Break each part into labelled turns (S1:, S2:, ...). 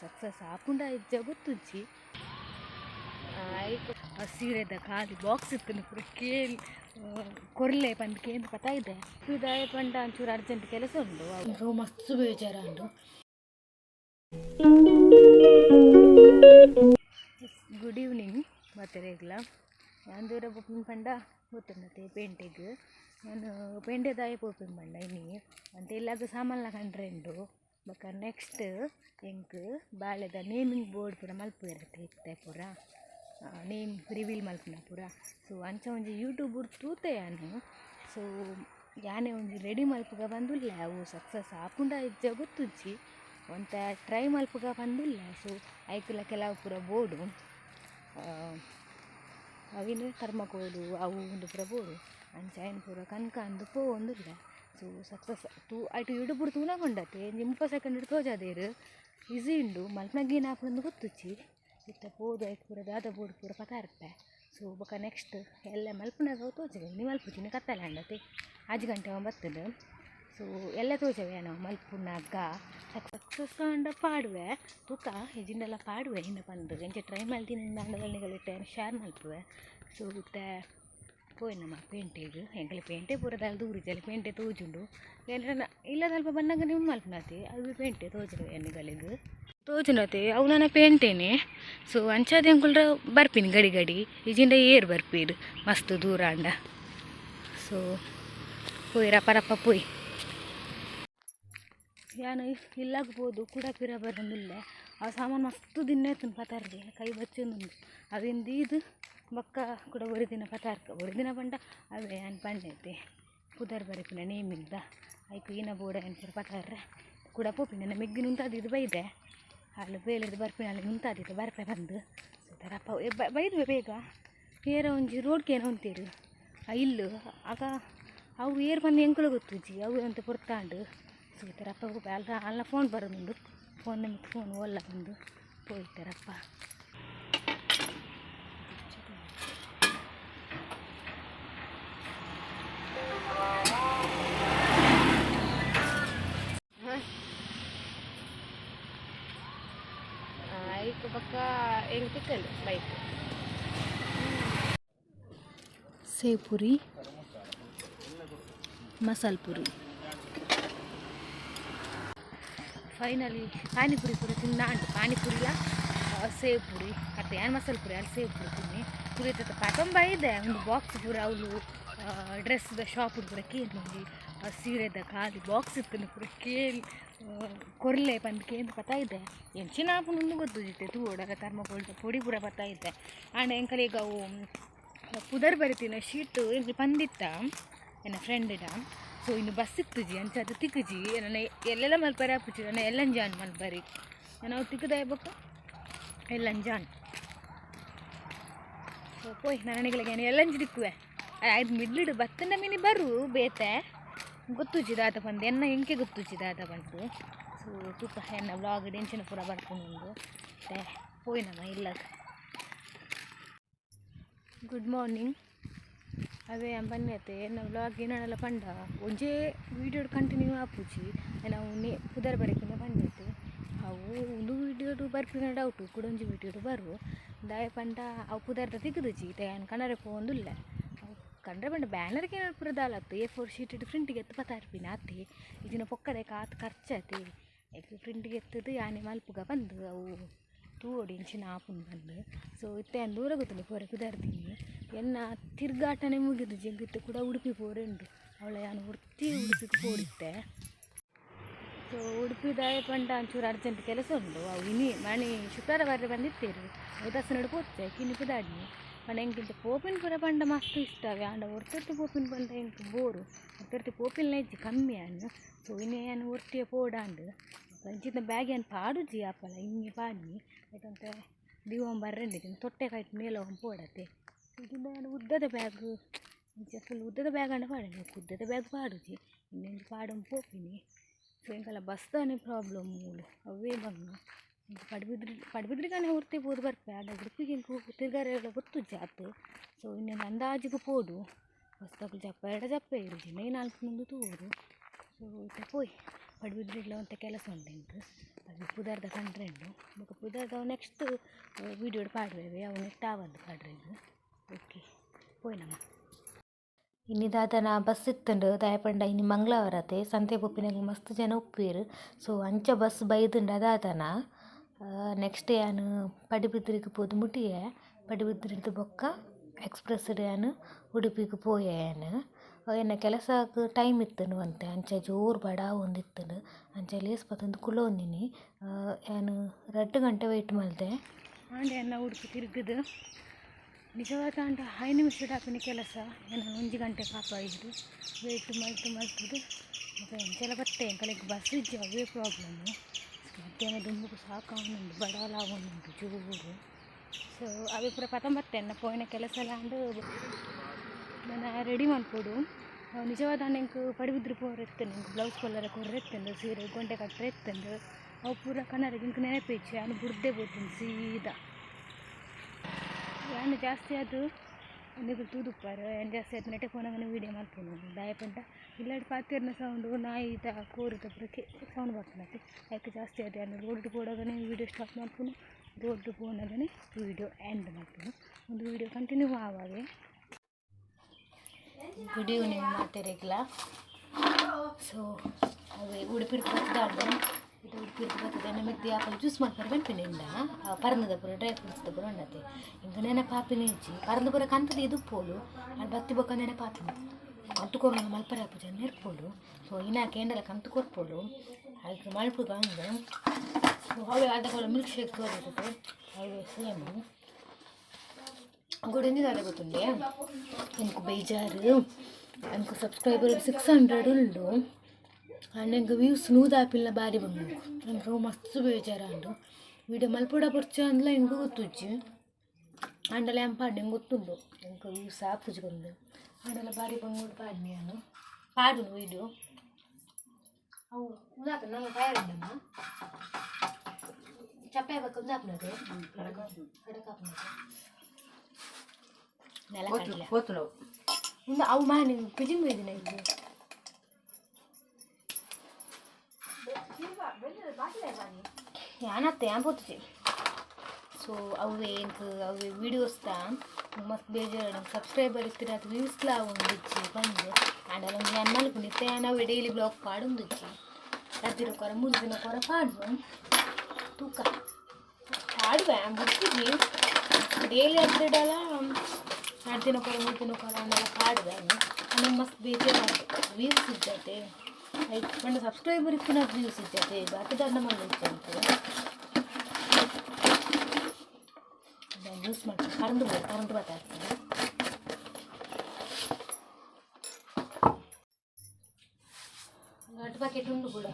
S1: Success ಆಪುಂಡ ಇಜ್ಜ ಗೊತ್ತುಂಚಿ ಆ ಸೀರೆದ ಖಾಲಿ box ಇತ್ತು ಪೂರ ಕೇಳಿ ಕೊರ್ಲೆ ಪಂದ್ ಕೇಂದ್ರ ಪತ ಇದೆ ಇದಾಯ ಪಂಡ ಒಂಚೂರು ಅರ್ಜೆಂಟ್ ಕೆಲಸ ಅವರು ಮಸ್ತ್ ಬೇಜಾರಂಡು ಗುಡ್ ಈವ್ನಿಂಗ್ ಮತ್ತೆ ರೇಗ್ಲ ನಾನು ದೂರ ಪೋಪಿನ ಪಂಡ ಗೊತ್ತುಂಡತೆ ಪೇಂಟಿಗೆ. ನಾನು ಪೇಂಟೆ ದಾಯ ಪೋಪಿನ ಪಂಡ ಇನ್ನಿ. ಅಂತ ಇಲ್ಲಾಗ ಸಾಮಾನ್ಲ ಕಂಡ್ರೆ ಉಂಡು ಬೊಕ ನೆಕ್ಸ್ಟ್ ಎಂಕ್ ಬಾಳೆದ ನೇಮಿಂಗ್ ಬೋರ್ಡ್ ಪೂರ ಮಲ್ಪುವೆರತ್ತೆ ಇತ್ತೆ ಪೂರ. ನೇಮ್ ರಿವೀಲ್ ಮಲ್ಪುನ ಪೂರ. ಸೊ ಅಂಚ ಒಂಜಿ ಯೂಟ್ಯೂಬ್ ತೂತೆ ಯಾನು ಸೊ ಯಾನೆ ಒಂಜಿ ರೆಡಿ ಮಲ್ಪುಗ ಬಂದುಲ್ಲ, ಅವು ಸಕ್ಸಸ್ ಆಕುಂಡ ಇಜ್ಜ ಗೊತ್ತಿ ಒಂಥ ಟ್ರೈ ಮಲ್ಪುಗ ಬಂದು ಸೊ ಐಕುಲ ಕೆಲವು ಪೂರ ಬೋರ್ಡು ಅವಿನ ಕರ್ಮಕೋಲು ಅವು ಒಂದು ಪೂರ ಬೋರ್ಡು ಅಂಚ ಏನು ಪೂರ ಕನಕ ಅಂದು ಪೋ ಒಂದಿಲ್ಲ ಸೊ ಸಕ್ಸಸ್ ತೂ ಐಟು ಯೂಟ್ಯೂಬ್ ಪೂರ ತೂನಗೊಂಡತೆ ಮುಪ್ಪ ಸೆಕೆಂಡ್ ಹಿಡ್ದು ತೋಜಾದೇರು ಈಸಿ ಉಂಡು. ಮಲ್ಪನಗೇನು ಹಾಕೊಂಡು ಗೊತ್ತುಚ್ಚಿ ಇತ್ತ ಪೋದು ಆಯ್ತು, ಪೂರ ದಾದ ಬೋರ್ಡ್, ಪೂರ ಪತ ಇರ್ಪೆ ಸೊ ಬೊಕ ನೆಕ್ಸ್ಟ್ ಎಲ್ಲ ಮಲ್ಪನಾಗ ತೋಚವೆ ನೀವು ಮಲ್ಪುಜಿನ ಕತ್ತಲೆ ಅಂಡತ್ತೆ ಆಜು ಗಂಟೆ ಬರ್ತದೆ ಸೊ ಎಲ್ಲ ತೋಚವೆ ನಾವು ಮಲ್ಪುನಾಗ. ಸಕ್ಸಸ್ ಅಂಡ ಪಾಡುವೆ. ತೂಕ ಇಜಿಂಡೆಲ್ಲ ಪಾಡುವೆ. ಇನ್ನು ಬಂದು ಎಂಜೆ ಟ್ರೈ ಮಾಡ್ತೀನಿ ಅಂಡಗಳಿಟ್ಟೆ ಶೇರ್ ಮಲ್ಪುವೆ. ಸೊ ಇತ್ತೆ ಪೋಯ್ ನಮ್ಮ ಪೇಂಟೆಗ್ ಎಂಕಲ್ ಪೇಂಟೆ ಪೂರದಲ್ಲಿ ದೂರ ಜಲ ಪೇಂಟೆ ತೋಜುಂಡು ಎಲ್ಲ ಇಲ್ಲ ಅಲ್ಪ ಬಂದಾಗ ನಿಮ್ಮ ಮಲ್ಪನತಿ ಅದು ಪೇಂಟೆ ತೋಜರು ಎಣ್ಣೆಗಳಿಗೆ ತೋಜುನತೆ ಅವು ನನ್ನ ಪೇಂಟೇನೆ ಸೊ ಅಂಚಾದ ಎಂಕುಲ್ರ ಬರ್ಪಿನಿ ಗಡಿ ಗಡಿ ಈಜಿಂದ ಏರ್ ಬರ್ಪೀರು ಮಸ್ತ್ ದೂರ ಅಂಡ ಸೊ ಪೋಯ್ ರಪ್ಪ ಪೋಯ್ ಯಾನು ಇಲ್ಲಾಗ್ಬೋದು, ಕೂಡ ಪಿರ ಬರಂದಿಲ್ಲ. ಆ ಸಾಮಾನು ಮಸ್ತ್ ದಿನ ಆಯ್ತು ಪತಾರ್ಗೆ ಕೈ ಬಚ್ಚೊಂದು ಅವಿಂದ ಇದು ಬಕ್ಕ ಕೂಡ ಒರಿದಿನ ಪತಾರ್ಕ ಒರಿದಿನ ಪಂಡ ಅವೇ ಏನು ಪಂಡೈತಿ ಪುದರ್ ಬರಪಿನ ನೇಮಿಂದ ಐಕು ಈನ ಬೋಡ ಏನು ಪತಾರ್ರೆ ಕೂಡ ಪೋಪಿನ ಉಂಟಾದ ಇದು ಬೈದೆ. ಅಲ್ಲಿ ಬೇಲಿದ್ದು ಬರ್ಪಿನ ಅಲ್ಲಿ ಉಂಟಾದಿತ್ತು ಬರ್ಪೆ ಬಂದು. ಸುತ್ತಾರಪ್ಪ ಬೈದ್ವೆ ಬೇಗ. ಏರ ಒಂಜಿ ರೋಡ್ಗೆ ಏನೋ ಅಂತೀರಿ ಇಲ್ಲು, ಆಗ ಅವು ಏರ್ ಬಂದು ಎಂಕುಲು ಗೊತ್ತುಜಿ ಅವು ಅಂತ ಪುರ್ತಾಂಡು. ಸುತ್ತಾರಪ್ಪ ಅಲ್ಲ ಅಲ್ಲ ಫೋನ್ ಬರೋದುಂಡು ಫೋನ್ ನಮಗೆ ಫೋನ್ ಓಲ್ಲ ಬಂದು ಹೋಯ್ತಾರಪ್ಪ ಐಕ್ ಪಕ್ಕ ಹೆಂಗೆ ತಿಕ್ಕಲು ಬೈಕ್ ಸೇವ್ ಪುರಿ ಮಸಾಲ ಪುರಿ ಫೈನಲಿ ಪಾನಿಪುರಿ ಪುರಿ ತಿನ್ನ ಅಂಟು ಪಾನಿಪುರಿಲ ಸೇವ್ ಪುರಿ, ಮತ್ತು ಏನು ಮಸಾಲೆ ಪುರಿ, ಅಲ್ಲಿ ಸೇವ್ ಪುರಿ ತಿನ್ನಿ. ಪುರಿ ತತ್ತ ಪಟೊಂಬ ಇದೆ. ಒಂದು ಬಾಕ್ಸ್ ಪೂರ ಅವಳು ಡ್ರೆಸ್ದ ಶಾಪ್ ಪೂರ ಕೇಳಿ ನೋಡಿ. ಸೀರೆದ ಖಾಲಿ ಬಾಕ್ಸ್ ಇತ್ತು ಪೂರ ಕೇಳಿ ಕೊರ್ಲೆ ಬಂದು ಕೇಂದ್ರ ಪತ ಇದೆ ಎಂಚಿನ ಗೊತ್ತು ಗೊತ್ತಿದ್ದೆ ತೂಡಗ ಥರ್ಮಕೋಲ್ದ ಪುಡಿ ಪೂರ ಪತ ಇದೆ ಎಂಕಲ್ ಈಗ ಅವು ಪುದರ್ ಬರಿತಿನ ಶೀಟು ಇಲ್ಲಿ ಪಂದಿತ್ತ ನನ್ನ ಡಾ ಸೊ ಇನ್ನು ಬಸ್ ಇತ್ತುಜಿ ಅಂಚ ಅದು ತಿಕ್ಕುಜಿ ನನ್ನ ಎಲ್ಲೆಲ್ಲ ಮಲ್ಪರೆ ಹಾಪುಜಿ ನನ್ನ ಎಲ್ಲಂಜಾನ್ ಮಲ್ಪರಿ ನಾನು ಅವು ತಿಕ್ಕದ ಬೊಕ್ಕ ಎಲ್ಲಂಜಾನ್ ಸೊ ಪೋಯ್ ನನಗಳಿಗೆ ಎಲ್ಲಂಜಿ ತಿಕ್ಕುವೆ ಆಯ್ತು ಮಿಡ್ಲಿಡು ಬತ್ತನ ಮಿನಿ ಬರು ಬೇತೆ ಗೊತ್ತುಜಿ ದಾತ ಬಂದು ಎನ್ನ ಎಂಕೆ ಗೊತ್ತುಜಿ ದಾತ ಬಂತು ಸೊ ತುಪ್ಪ ಎನ್ನ ಬ್ಲಾಗ್ ಟೆನ್ಷನ್ ಪೂರ ಬರ್ಕೊಂಡು ಮತ್ತೆ ಪೋಯ್ ನಮ್ಮ ಇಲ್ಲದ ಗುಡ್ ಮಾರ್ನಿಂಗ್ ಅವೇ ಬನ್ನೈತೆ ನಾವು ಬ್ಲಾಗ್ ಏನಾಡಲ್ಲ ಪಂಡ, ಒಂಜೇ ವೀಡಿಯೋ ಕಂಟಿನ್ಯೂ ಆಪುಜಿ ನಾವು ನೇ ಪುದರ್ ಬರಕಿನ ಬಂದೈತೆ ಅವು ಒಂದು ವೀಡಿಯೋಡು ಬರ್ಪಿನ ಡೌಟು ಕುಡೊಂಜಿ ವೀಡಿಯೋಡು ಬರು. ದಾಯ ಪಂಡ, ಅವು ಪುದರ್ದ ತೆಗೆದುಜಿ ತಯಾನ್ ಕಣರೆ ಪೋಂದುಲ್ಲ ಅವು ಕಂಡ್ರೆ ಪಂಡ ಬ್ಯಾನರ್ಗೆ ಏನಾರು ಪುರ ಎ ಫೋರ್ ಶೀಟ್ ಇಟ್ಟು ಪ್ರಿಂಟಿಗೆ ಎತ್ತು ಪತಾರ್ಪಿನ ಅತ್ತೆ. ಇದನ್ನ ಪೊಕ್ಕದೆ ಕಾತು ಖರ್ಚತೆ ಯಾಕೆ ಪ್ರಿಂಟಿಗೆ ಎತ್ತದು ಯಾನೆ ಮಲ್ಪುಗ ಬಂದು, ಅವು ತೂಡಿ ಇಂಚಿನ ಆಪುನ್ ಬಂದು. ಸೊ ಇತ್ತೆ ದೂರ ಗೊತ್ತಿಲ್ಲ ಪೋರೆ ಕುದಾರ್ತೀನಿ ಎನ್ನ ತಿರ್ಗಾಟನೆ ಮುಗಿದು ಜಗ್ಗಿತ್ತು ಕೂಡ ಉಡುಪಿ ಪೋರೆಂಡು ಅವಳ ಯಾನು ಉಡ್ತಿ ಉಡುಪಿಗೆ ಪೋಡಿತ್ತೆ ಸೊ ಉಡುಪಿ ದಾಯ ಪಂಡ ಒಂಚೂರು ಅರ್ಜೆಂಟ್ ಕೆಲಸ ಉಂಡು ಅವು ಇನಿ ಮಣಿ ಶುಕ್ರವಾರ ಬಂದಿತ್ತೇರು. ದಸ ನಡು ಪೋತ್ತೆ ಕಿನ್ನಿ ಪುದಾಡಿ ಪಂಡ ಎಂಕಿಂತ ಪೋಪಿನ ಪುರ ಪಂಡ ಮಸ್ತ್ ಇಷ್ಟವೆ ಆಂಡ ಒರ್ತರ್ತಿ ಪೋಪಿನ ಪಂಡ ಎಂಕು ಬೋರು. ಒರ್ತರ್ತಿ ಪೋಪಿನ ಇಜ್ಜಿ ಕಮ್ಮಿ ಅನ್ನು ಸೊ ಇನ್ನೇ ಏನು ಒರ್ತಿಯ ಪೋಡಾಂಡು. ಅಂಚಿತ ಬ್ಯಾಗ್ ಏನು ಪಾಡುಜಿ ಆಪಲ, ಹಿಂಗೆ ಪಾಡಿ ಯಾಕಂತ ದಿವಂ ಬರ್ರಂಡಿದ್ದೀನಿ ತೊಟ್ಟೆ ಕಾಯ್ತು ಮೇಲೆ ಹೋಗಿ ಪೋಡತ್ತೆ ನಾನು ಉದ್ದದ ಬ್ಯಾಗ್ ಇಂಚ ಫುಲ್ ಉದ್ದದ ಬ್ಯಾಗ್ ಅಂಡ ಪಾಡ ಉದ್ದದ ಬ್ಯಾಗ್ ಪಾಡುಜಿ ಇನ್ನೊಂದು ಪಾಡಂ ಪೋಪಿನಿ ಸೊ ಇಂಕಲ್ಲ ಬಸ್ದಾನೆ ಪ್ರಾಬ್ಲಮ್ ಮೂಲು ಅವೇ ಬಂದು ಪಡ್ಬಿದ್ರಿ ಪಡ್ಬಿದ್ರಿಗಾನೆ ಹೊರ್ತಿ ಬೋದು ಬರ್ಪೆ ಆಡ ಉಡುಪಿಗೆ ತಿರ್ಗಾರ ಗೊತ್ತು ಜಾತು. ಸೊ ಇನ್ನೊಂದು ಅಂದಾಜಿಗೆ ಪೋಡು ಬಸ್ ತಗೊಳ್ಳಿ ಜಪ್ಪ ಎರಡ ಜಪ್ಪ ಇರುಜಿ ನೈ ನಾಲ್ಕು ಮುಂದು ತೂರು ಸೊ ಪೋಯ್ ಪಡುಬಿದ್ರಿಡ್ಲ ಅಂತ ಕೆಲಸ ಉಂಟು ಇಂಕ್ ಅದು ಪುದರ್ದ ಕಂಡ್ರೆಂಡು ಬೊಕ ಪುದರ್ದ ನೆಕ್ಸ್ಟ್ ವೀಡಿಯೋ ಪಾಡ್ವೇವೆ ಅವು ನೆಕ್ಸ್ಟ್ ಆವದ್ದು ಓಕೆ ಪೋಯ್ನಮ್ಮ ಇನ್ನಿದಾದನ ಬಸ್ ಇತ್ತಂಡು ದಾಯಪಂಡ ಇನಿ ಮಂಗಳವಾರತೆ ಸಂತೆ ಪೊಪ್ಪಿನಾಗ ಮಸ್ತ್ ಜನ ಉಪ್ಪುವೆರ್ ಸೊ ಅಂಚ ಬಸ್ ಬೈದುಂಡು ದಾದನ ನೆಕ್ಸ್ಟ್ ಯಾನು ಪಡುಬಿದ್ರಿಗೆ ಪೋದು ಮುಟ್ಟಿಯೆ ಪಡುಬಿದ್ರಿಂದ ಬೊಕ್ಕ ಎಕ್ಸ್ಪ್ರೆಸ್ ಯಾನು ಉಡುಪಿಗೆ ಪೋಯೆನ್ ಎನ್ನ ಕೆಲಸಕ್ಕೆ ಟೈಮ್ ಇತ್ತನು ಅಂತೆ ಅಂಚ ಜೋರು ಬಡ ಒಂದಿತ್ತನು ಅಂಚ ಲೇಸ್ ಪತ್ತೊಂದು ಕುಲೋಂದಿನಿ ಯಾನು ರಡ್ಡು ಗಂಟೆ ವೆಯ್ಟ್ ಮಾಡಿದೆ ಉಡುಪಿ ತಿರುಗುದು ನಿಜವಾದ ಅಂಡ ಐದು ನಿಮಿಷ ಹಾಕಿನ ಕೆಲಸ. ಏನು ಒಂದು ಗಂಟೆ ಪಾಪ ಇದ್ದು ವೇಟ್ ಮಲ್ತು ಮಲ್ತದು ಮತ್ತು ಎಂಚೆಲ್ಲ ಬತ್ತೆ ಎಂಕಲೆಗ್ ಬಸ್ ಇದ್ದು ಅವೇ ಪ್ರಾಬ್ಲಮ್ಮು ಮಧ್ಯಾಹ್ನ ದುಂಬುಕು ಸಾಕಾವನುಂಡು ಬಡಲಾವನುಂಡು ಜೋರು. ಸೊ ಅವೇ ಪೂರ ಪತಂ ಬತ್ತೆ ನಾ ಪೋಯಿನ ಕೆಲಸ ಎಲ್ಲ ಅಂಡು ನಾನು ರೆಡಿ ಮಾಡ್ಕೊಡು. ನಿಜವಾದ ಎಂಕ್ ಪಡಿಬಿದ್ರೆ ಪೋರ್ ಎತ್ತಂಡು ಎಂಕ್ ಬ್ಲೌಸ್ ಕಲರ್ ಕೊರ್ರೆ ಸೀರೆ, ಗೊಂಡೆ ಕಟ್ಟರೆ ಎತ್ತಂಡು ಅವು ಪೂರ ಕನ್ನಡ ಇಂಕ್ ನೆನಪಿಚ್ಚೆ ನಾನು ಬುರ್ದೆ ಬೋತೀನಿ ಸೀದಾ. ಯಾನು ಜಾಸ್ತಿ ಅದು ಒಂದಿಬ್ಬರು ತೂದುಪ್ಪಾರು ಏನು ಜಾಸ್ತಿ ಆಯ್ತು ನೆಟ್ಟೆ ಫೋನಾಗ ವೀಡಿಯೋ ಮಾಡ್ತೀನಿ. ದಾಯಪಂಟ ಇಲ್ಲಾಡಿ ಪಾತಿರ್ನ ಸೌಂಡು ನಾಯಿದ ಕೋರಿದ ಬರಕ್ಕೆ ಸೌಂಡ್ ಬರ್ತದೆ ಅದಕ್ಕೆ ಜಾಸ್ತಿ ಆಯ್ತು ಯಾನು ರೋಡ್ ಹೋದಾಗನೇ ವೀಡಿಯೋ ಸ್ಟಾಪ್ ಮಾಡ್ತೀನಿ. ರೋಡ್ ಹೋದಾಗನೇ ವೀಡಿಯೋ ಎಂಡ್ ಮಾಡ್ತೀನಿ. ಒಂದು ವೀಡಿಯೋ ಕಂಟಿನ್ಯೂ ಆವಾಗೆ. ಗುಡ್ ಈವ್ನಿಂಗ್ ಮಾತೆರೆಗ್ಲ ಸೊ ಅವೇ ಉಡುಪಿಡ್ ಬರ್ತದಾಡು ಇದು ಉಡುಪಿಡ್ ಬರ್ತದೆ ನಮಗೆ ಆಪಲ್ ಜ್ಯೂಸ್ ಮಾಡ್ತಾರೆ ಬೆಂಪಿನಿಂದ ಪರಂದದ ಪುರ ಡ್ರೈ ಫ್ರೂಟ್ಸ್ ಪುರ ಉಂಡತೆ ಇಂಕ ನೆನಪಾಪಿನ ಇಜ್ಜಿ ಪರಂದ ಪುರ ಕಂತದ ಇದು ಪೋಲು ಅದು ಬತ್ತಿ ಬೊಕ್ಕ ನೆನಪಾಪಿನ ಕಂತು ಕೊರೋನ ಮಲ್ಪರ ಪೂಜೆ ನೆರ್ಪೋಲು ಸೊ ಇನ್ನಾಕೆ ಎಂಡಲ ಕಂತು ಕೊರ್ಪೋಲು ಅದಕ್ಕೆ ಮಲ್ಪು ಬಂದು ಸೊ ಅವೇ ಅದಕ್ಕೆಲ್ಲ ಮಿಲ್ಕ್ ಶೇಕ್ ತೋರಿಸುತ್ತೆ ಅವೇ ಸೇಮ್ గుడింది అడుగుతుండే ఇంకో బేజారు ఇంకో సబ్స్క్రైబర్ సిక్స్ హండ్రెడ్ ఉండు आणि व्यू स्मूद आपिल्ला बारी बंग आमकां मस्त बेजार आंडो ವಿಡಿಯೋ ಮಲ್ಪಡ ಪರ್ಚ ಅಂದ್ಲ ಹೆಂಗೂ ಗೊತ್ತುಜ್ಜಿ ಆಂಡಲ ಎಂಪಾಡ್ ಹೆಂಗೆ ಗೊತ್ತುಂಡು ಹೆಂಗೆ ಇವು ಸಾಪುಜಿ ಬಂದು ಆಂಡಲ ಬಾರಿ ಬಂದ್ಬಿಟ್ಟು ಪಾಡ್ನಿ ನಾನು ಪಾಡು ವಿಡಿಯೋ ಅವು ಉದಾಕ ನಂಗೆ ಕಾಯಲ್ಲ ಚಪ್ಪೆ ಬೇಕು ಉದಾಕ್ನದು ಕಡಕಾಪ್ನದು ನೆಲ ಕೊತ್ತಲವು ಅವು ಮಾನಿ ಪಿಜಿಂಗ್ ಬೈದಿನ ಇಲ್ಲಿ ಏನಾಗ್ತದೆ ಏನು ಬರ್ತದೆ ಸೊ ಅವೇ ಎಂಕ್ ಅವೇ ವೀಡಿಯೋಸ್ ವೀಡಿಯೋಸ್ದ ಮಸ್ತ್ ಬೇಜಾರು ನಂಗೆ ಸಬ್ಸ್ಕ್ರೈಬರ್ ಇರ್ತೀರ ಅದು ವ್ಯೂಸ್ಲ ಒಂದಿಜ್ಜಿ ಬಂದು ಆಂಡ್ ಅದೊಂದು ಎನ್ನಾಲ್ಕು ನಿತ್ಯ ನಾವು ಡೈಲಿ ಬ್ಲಾಗ್ ಪಾಡೊಂದಿಜ್ಜಿ ರಾತ್ರಿ ಕೊರ ಮೂರು ದಿನ ಕೊರ ಪಾಡುವ ತೂಕ ಪಾಡುವೆ ಬಿಡ್ತಿದ್ವಿ ಡೈಲಿ ಅದ್ರಿಡಲ್ಲ ಎರಡು ದಿನ ಕೊರ ಮೂರು ದಿನ ಕೊರ ಅನ್ನೆಲ್ಲ ಪಾಡುವೆ ನಂಗೆ ಮಸ್ತ್ ಬೇಜಾರು ವ್ಯೂಸ್ ಇದ್ದತೆ ಐದು ಮಂಡ ಸಬ್ಸ್ಕ್ರೈಬರ್ ಇರ್ತೀನಿ ವ್ಯೂಸ್ ಇದ್ದತೆ ಬಾಕಿದಾರ ನಮ್ಮ ಇಚ್ಛೆ யூஸ் பண்ணுறேன் பறந்து போய் பறந்து பார்த்தா అటు పాకెట్ ఉండు కూడా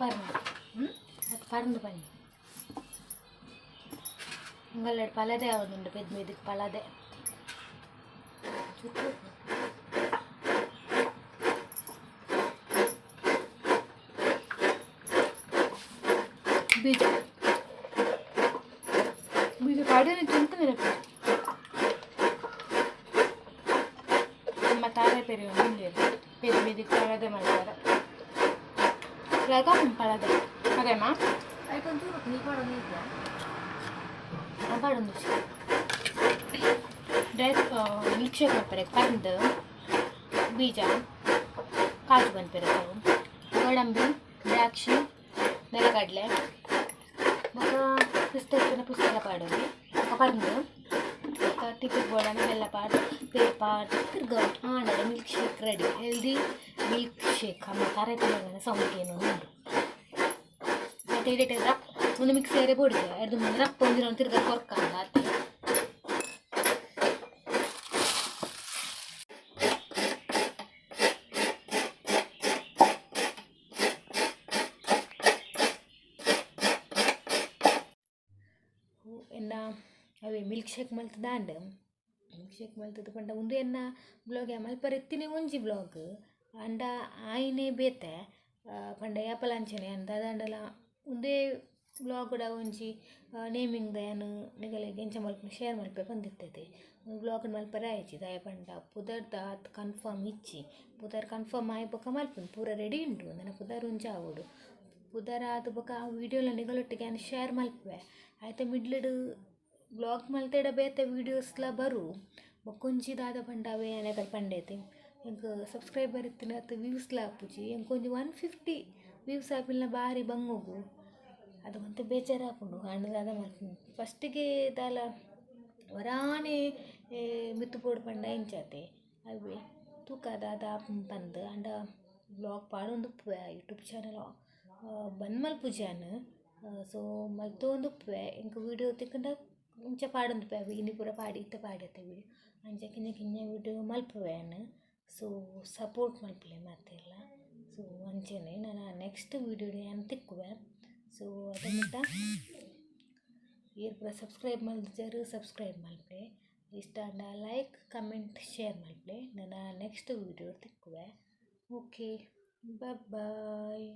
S1: పరండు అది పరండు పని ఇంకొల్లడు పలాదే అవుతుండు పెద్ద మీదకి పలాదే చుట్టూ ಬೀಜ ಬೀಜ ಕಾಡಿನ ಚಿಂತ ನೆನಪು ನಮ್ಮ ತಾರೆ ಪೆರಿ ಒಂದು ಪೆರಿ ಬೀದಿಗೆ ಪಳದೆ ಮಾಡ್ತಾರೆ ಇವಾಗ ಪಳದೆ ಅದೇಮ್ಮ ಪಾಡೊಂದು ಡ್ರೈ ಮಿಲ್ಕ್ ಶೇಕ್ ಮಾಡ್ತಾರೆ ಪಂದು ಬೀಜ ಕಾಜು ಬಂದ್ಪೇರೆ ಗೋಡಂಬಿ ದ್ರಾಕ್ಷಿ ನೆಲಗಡಲೆ ಮತ್ತು ಪಿಸ್ತಾ ಇತ್ತಿನ ಪಿಸ್ತಾ ಎಲ್ಲ ಪಾಡೋದು. ಪಂದು ಮತ್ತು ಟಿಕೆಟ್ ಬೋರ್ಡನ್ನು ಬೆಲ್ಲ ಪಾಡು ಪೇರ್ ಪಾಡು. ತಿರ್ಗ ಆಂಡಲ milk shake ready healthy milk shake ಆ ತಾರೆ ತಿನ್ನೋದನ್ನ ಸೌಂಡ್ ಏನು ಉಂಟು. ಮತ್ತೆ ಇಡೀಟ್ ರಪ್ ಒಂದು ಮಿಕ್ಸಿಯರೆ ಬೋಡಿದೆ, ಎರಡು ಮುಂದೆ ರಪ್ಪ ಒಂದು ತಿರ್ಗ ಕೊರ್ಕಂಡ ಅತ್ತೆ ಎನ್ನ ಅವೇ ಮಿಲ್ಕ್ ಶೇಕ್ ಮಲ್ತದ ಅಂಡ್ ಮಿಲ್ಕ್ ಶೇಕ್ ಮಲ್ತದ ಪಂಡ ಉಂದು ಎನ್ನ ಬ್ಲಾಗ್ ಎತ್ತಿನ ಒಂಜಿ ಬ್ಲಾಗ್. ಅಂಡ ಆಯ್ನೆ ಬೇತೆ ಪಂಡ ಯಾಪಲಾಂಚನೆ ಅಂದ ಅದಂಡಲ ಒಂದೇ ಬ್ಲಾಗ್ಡ ಒಂಜಿ ನೇಮಿಂಗ್ ದಯನು ನಿಗಲಿಗೆ ಎಂಚ ಮಲ್ಪುನ ಶೇರ್ ಮಲ್ಪೆ ಬಂದಿರ್ತದೆ ಬ್ಲಾಗ್ ಮಲ್ಪರೆ ಆಯ್ಚಿ ದಯ ಪಂಡ. ಪುದರ್ ದಾತ್ ಕನ್ಫರ್ಮ್ ಇಚ್ಚಿ. ಪುದರ್ ಕನ್ಫರ್ಮ್ ಆಯ್ ಬೊಕ ಮಲ್ಪುನು, ಪೂರ ರೆಡಿ ಉಂಡು. ನನ್ನ ಪುದರ್ ಒಂಜಿ ಆವುಡು. ಪುದರ್ ಆದ ಬೊಕ ಆ ವಿಡಿಯೋಲ ನಿಗಲೊಟ್ಟಿಗೆ ಶೇರ್ ಮಲ್ಪೆ ಐತೆ ಮಿಡ್ಲಡ್. ಬೇತೆ ವೀಡಿಯೋಸ್ಲ ಬರು. ಬೊಕೊಂಜಿ ದಾದ ಪಂಡ ಅವೇ ಅನೆಗಲ್ ಪಂಡೇತಿ. ಎಂಕ್ ಸಬ್ಸ್ಕ್ರೈಬರ್ ಇತ್ತಿನ ಅತ್ ವ್ಯೂಸ್ಲ ಆಪುಜಿ ಎಂಕೊಂಜಿ ಒನ್ ಫಿಫ್ಟಿ ವ್ಯೂಸ್ ಆಪಿಲ್ನ ಬಾರಿ ಬಂಗೋಗು. ಅದು ಮತ್ತೆ ಬೇಜಾರಾಪುಂಡು ಆಂಡ ದಾದ ಫಸ್ಟ್ ಫಸ್ಟಿಗೆ ದಾಲ ವರಾನೆ ಮಿತ್ತು ಪೋಡು ಪಂಡ ಎಂಚಾತೆ ಅವೆ ತೂಕ ದಾದ ಪಂದ್ ಆಂಡ ಬ್ಲಾಗ್ ಪಾಡೊಂದು ಯೂಟ್ಯೂಬ್ ಚಾನಲ್ ಬಂದ್ ಮಲ್ಪುಜಾನ್ ಸೊ ಮಲ್ತೊಂದು ಎಂಕ್ ವಿಡಿಯೋ ತಿಕ್ಕಂಡ ಇಂಚ ಪಾಡೊಂದು ಪಾವಿ ಇನ್ನು ಪೂರ ಪಾಡಿ, ಇತ್ತ ಪಾಡತ್ತೆ ವೀಡಿಯೋ ಅಂಚ ಕಿಂಜ ಕಿಂಜ ವೀಡಿಯೋ ಮಲ್ಪುವೆನು ಸೊ ಸಪೋರ್ಟ್ ಮಲ್ಪಲೆ ಮಾತೆಲ್ಲ ಸೊ ಅಂಚೆನೆ ನಾನು ನೆಕ್ಸ್ಟ್ ವಿಡಿಯೋ ಏನು ತಿಕ್ಕುವೆ. ಸೊ ಅದ ಮುಟ್ಟ ಏರ್ ಪೂರ ಸಬ್ಸ್ಕ್ರೈಬ್ ಮಾಡಿದ್ರು ಸಬ್ಸ್ಕ್ರೈಬ್ ಮಲ್ಪೆ ಇಷ್ಟ ಅಂಡ ಲೈಕ್ ಕಮೆಂಟ್ ಶೇರ್ ಮಲ್ಪೆ ನಾನು ನೆಕ್ಸ್ಟ್ ವೀಡಿಯೋ ತಿಕ್ಕುವೆ. Okay bye